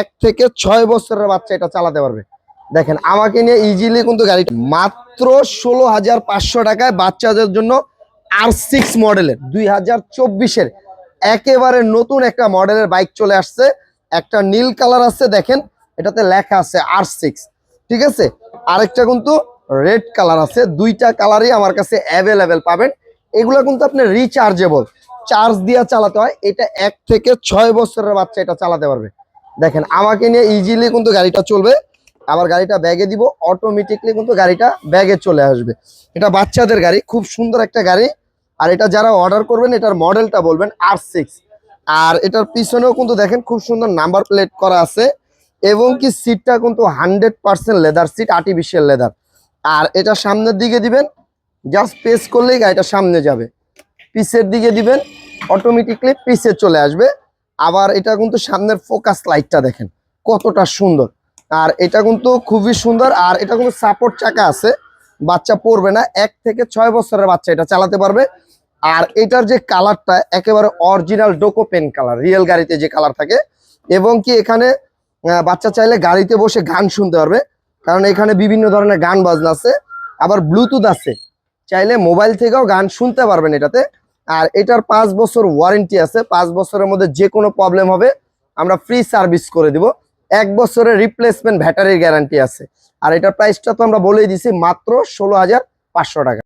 এক থেকে ছয় বছরের বাচ্চা এটা চালাতে পারবে। দেখেন, আমাকে নিয়ে ইজিলি কিন্তু গাড়ি মাত্র ষোলো হাজার পাঁচশো টাকায় বাচ্চাদের জন্য আর সিক্স মডেলের, দুই হাজার চব্বিশের। একেবারে নতুন একটা মডেলের বাইক চলে আসছে। একটা নীল কালার আছে, দেখেন, এটাতে লেখা আছে আর সিক্স ঠিক আছে? আরেকটা কিন্তু রেড কালার আছে, দুইটা কালারই আমার কাছে অ্যাভেলেবেল পাবেন। এগুলো কিন্তু আপনি রিচার্জেবল চার্জ দিয়ে চালাতে হয়, এটা এক থেকে ছয় বছরের বাচ্চা এটা চালাতে পারবে। দেখেন, আমাকে নিয়ে ইজিলি কিন্তু গাড়িটা চলবে। আবার গাড়িটা ব্যাগে দিব অটোমেটিকলি কিন্তু গাড়িটা ব্যাগে চলে আসবে। এটা বাচ্চাদের গাড়ি, খুব সুন্দর একটা গাড়ি। আর এটা যারা অর্ডার করবেন, এটার মডেলটা বলবেন আর সিক্স আর এটার পিছনেও কিন্তু দেখেন, খুব সুন্দর নাম্বার প্লেট করা আছে। এবং কি সিটটা কিন্তু hundred percent leather seat artificial leather আর এটা সামনের দিকে দিবেন জাস্ট প্রেস করলেই গাড়িটা সামনে যাবে। পিসের দিকে দিবেন অটোমেটিকলি পিসে চলে আসবে। আবার এটা কিন্তু সামনের ফোকাস লাইটটা দেখেন, কতটা সুন্দর। আর এটা কিন্তু খুবই সুন্দর, আর এটা কিন্তু সাপোর্ট চাকা আছে, বাচ্চা পড়বে না, এক থেকে ছয় বছরের বাচ্চা এটা চালাতে পারবে। আর এটার যে কালারটা একেবারে original Duco paint colour real গাড়িতে যে কালার থাকে, এবং কি এখানে বাচ্চা চাইলে গাড়িতে বসে গান শুনতে পারবে, কারণ এখানে বিভিন্ন ধরনের গান বাজনা আছে। আবার ব্লুটুথ আছে, চাইলে মোবাইল থেকেও গান শুনতে পারবেন এটাতে। আর এটার পাঁচ বছর ওয়ারেন্টি আছে। পাঁচ বছরের মধ্যে যে কোনো প্রবলেম হবে, আমরা ফ্রি সার্ভিস করে দিব। এক বছরের রিপ্লেসমেন্ট ব্যাটারির গ্যারান্টি আছে। আর এটার প্রাইসটা তো আমরা বলেই দিছি মাত্র ষোলো হাজার পাঁচশো টাকা।